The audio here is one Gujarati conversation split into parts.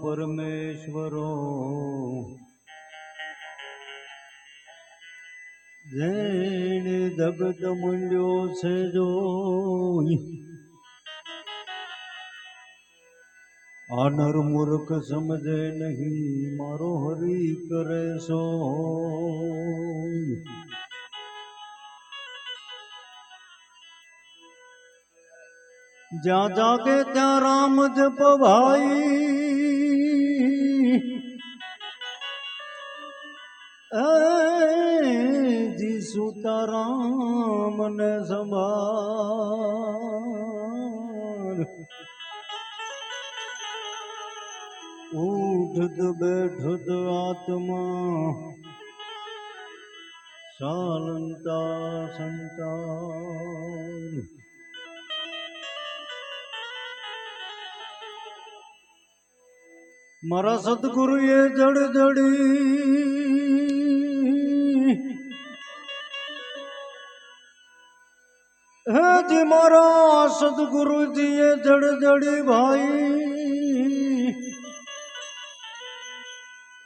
પરમેશ્વરો. જેણે જગત મંડ્યો છે જો આ નર મૂર્ખ સમજે નહીં, મારો હરી કરે સો. જ્યાં જાગે ત્યાં રામ જ ભાઈ જી સુતારામ ને સંભાળ ઉઠત બેઠત આત્મા. ચાલંતા સંતાન. મારા સદગુરુએ જડ જડી સદગુરુજીએ જડી ભાઈ.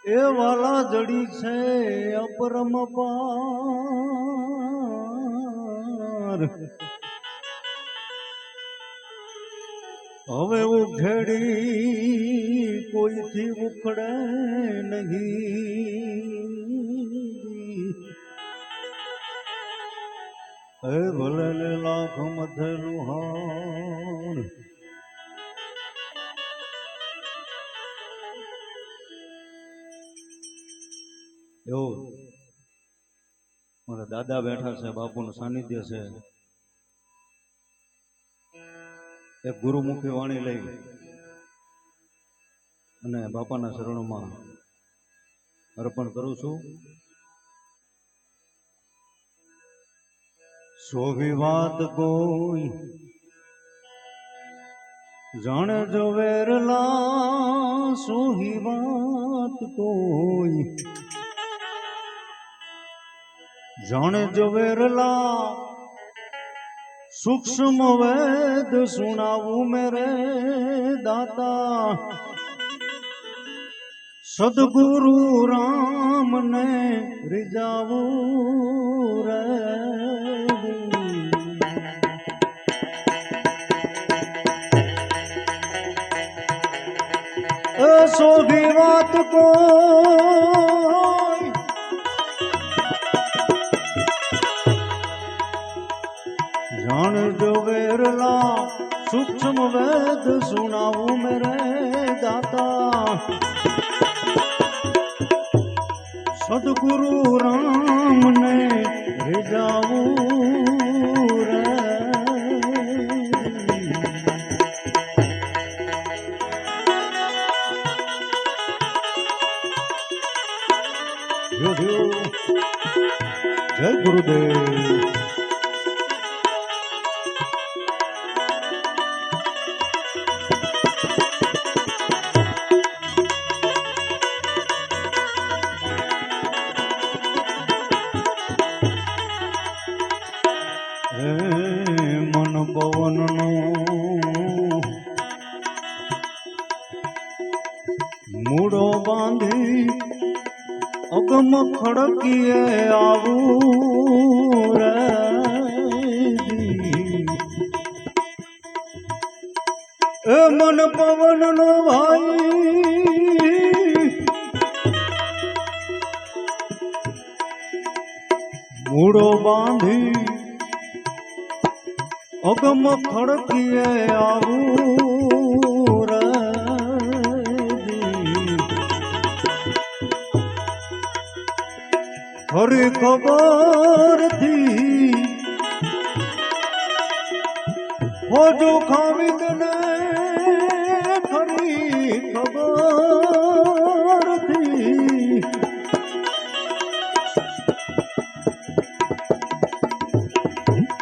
એ વાલા જડી છે અપરમ પાર. હવે ઉઘેડી કોઈથી ઉખડે નહીં. હે ભલે લાખ મધે રૂહાણ એવું મારા દાદા બેઠા છે, બાપુનું સાનિધ્ય છે. એક ગુરુમુખી વાણી લઈ અને બાપાના શરણોમાં અર્પણ કરું છું. સોવી વિવાદ કોઈ જાણે જો વેરલા સોહી વાત કોઈ જાણે જો વેરલા સૂક્ષ્મ વેદ સુણાવું મેરે દાતા. સદગુરુ રામને રીજાવું રે. એ સોભી વાત કોઈ જાણ જો વેરલા સૂક્ષ્મ વેદ સુણાવું મેરે દાતા સદગુરુ રામ જય ગુરુદેવ ખડકીએ આવું રે. એ મન પવનનો ભાઈ મૂડો બાંધી અગમ ખડકીએ આવું હરી ખબર થી હોજો ખાવી તને ખરી ખબર થી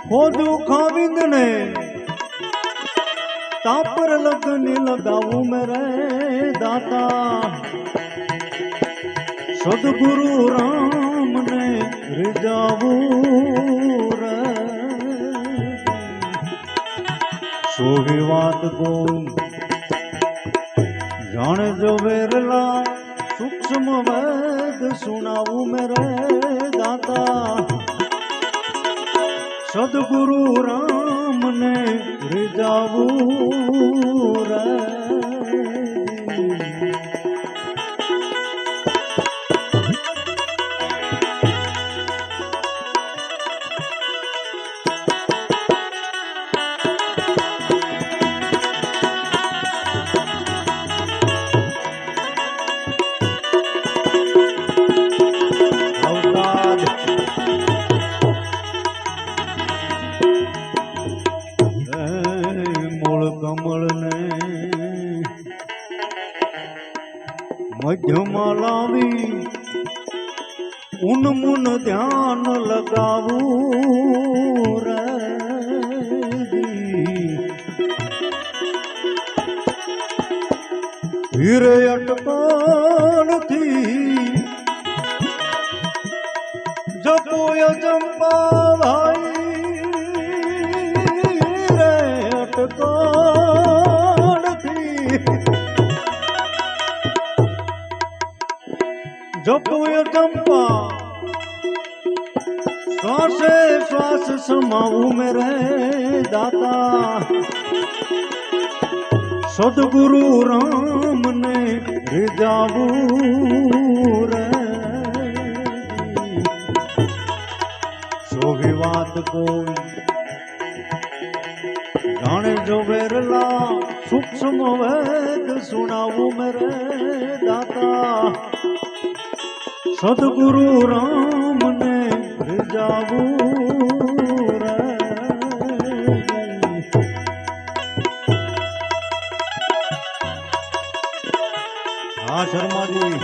ખોજું ખાવિંદ ને તાપર લગન લગાવું મેરે દાતા સદગુરુ રામ રે સોવી વાત ગોમ જાણે જો વેરલા સૂક્ષ્મ વેદ સુણાવું મેરે દાતા. સદગુરુ રામને મધ્યમાં લાવી ઉનમુન ધ્યાન લગાવું હીરે અટકણથી જપોય ચંપા શ્વાસે સમાવું મેરે દાતા. સદગુરુ રામને રીજાવું રે. સોવી વાત કોઈ જાણે જો વેરલા સૂક્ષ્મ વેદ સુણાવું મેરે દાતા. સદગુરુ રામને રીજાવું રે. હા શર્માજી.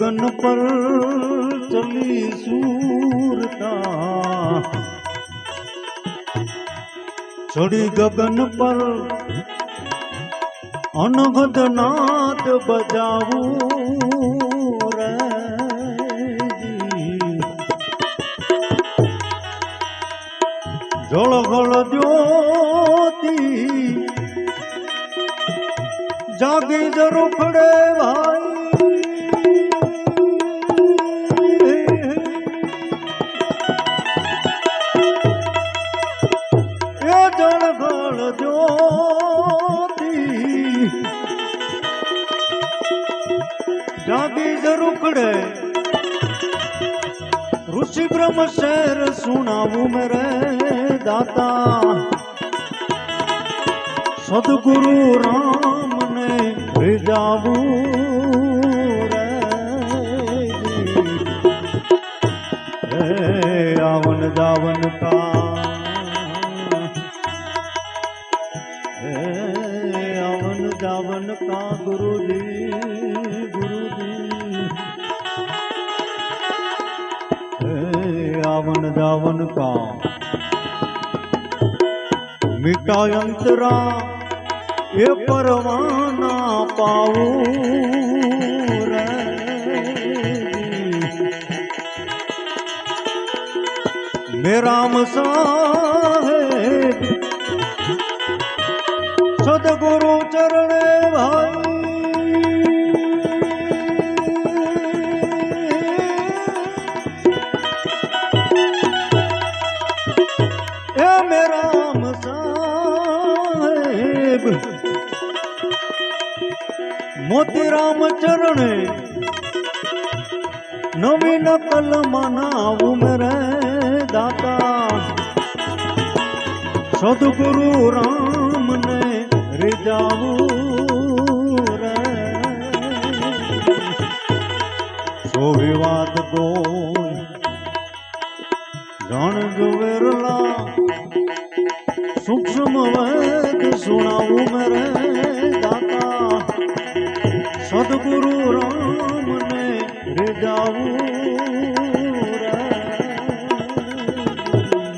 ગગન પર ચલી સૂરતા. ચડી ગગન પર અનગદ નાદ બજાવું રે જળ ગળ જ્યોતિ જાગી જ રૂખડે ભાઈ. જાગી જ રૂખડે ઋષિ બ્રહ્મ શહેર સુણાવું મેરે દાતા. સદગુરુ રામને ભેજાવું રે આવન જાવન કા આવન જાવન કા મીઠા અંતરા એ પરવાના પાવું રે. મેરામ સાહેબ મોતીરામ ચરણે નવી નકલ મનાવું મેરે દાતા. સદગુરુ રામને રીજાવું